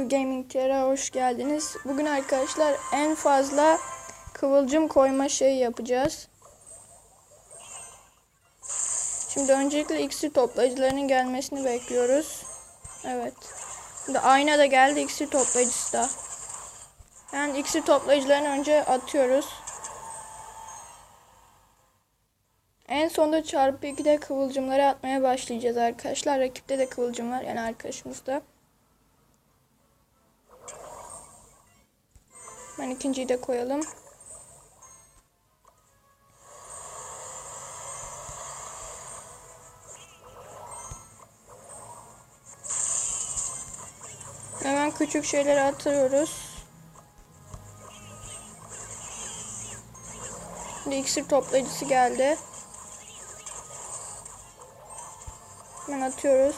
New Gaming TR'ye hoş geldiniz. Bugün arkadaşlar en fazla kıvılcım koyma şeyi yapacağız. Şimdi öncelikle iksir toplayıcılarının gelmesini bekliyoruz. Evet. Şimdi ayna da geldi iksir toplayıcısı da. Yani iksir toplayıcılarını önce atıyoruz. En sonunda çarpı 2'de kıvılcımları atmaya başlayacağız arkadaşlar. Rakipte de kıvılcım var yani arkadaşımızda. Ben ikinciyi de koyalım. Hemen küçük şeyleri atıyoruz. Şimdi iksir toplayıcısı geldi. Hemen atıyoruz.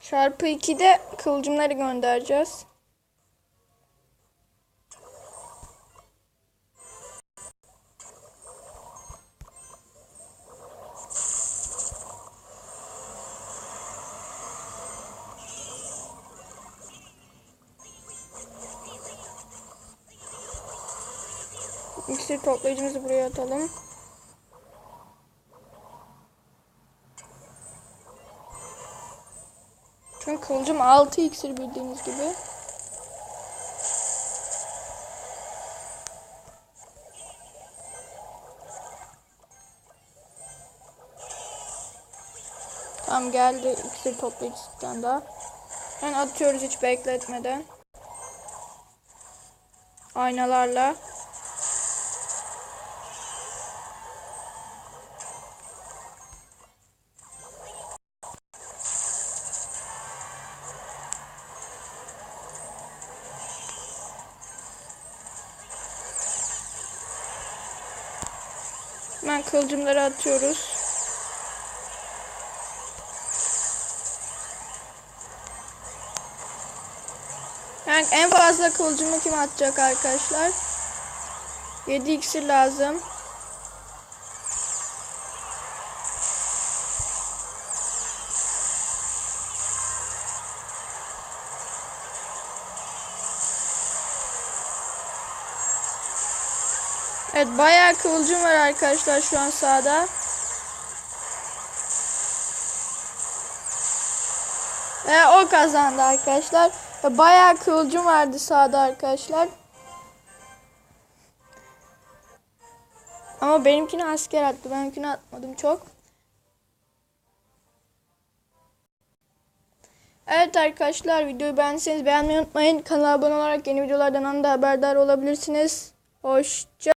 Çarpı 2'de kıvılcımları göndereceğiz. İksir toplayıcımızı buraya atalım. Çünkü kılıcım 6 iksir bildiğiniz gibi. Tam geldi iksir toplayıcısından da. Yani atıyoruz hiç bekletmeden. Aynalarla. Hemen kılıcımları atıyoruz. Yani en fazla kılıcımı kim atacak arkadaşlar? 7 iksir lazım. Evet bayağı kıvılcım var arkadaşlar şu an sağda. Ve o kazandı arkadaşlar. Ve bayağı kıvılcım vardı sağda arkadaşlar. Ama benimkini asker attı. Benimkini atmadım çok. Evet arkadaşlar videoyu beğendiyseniz beğenmeyi unutmayın. Kanala abone olarak yeni videolardan anında haberdar olabilirsiniz. Hoşça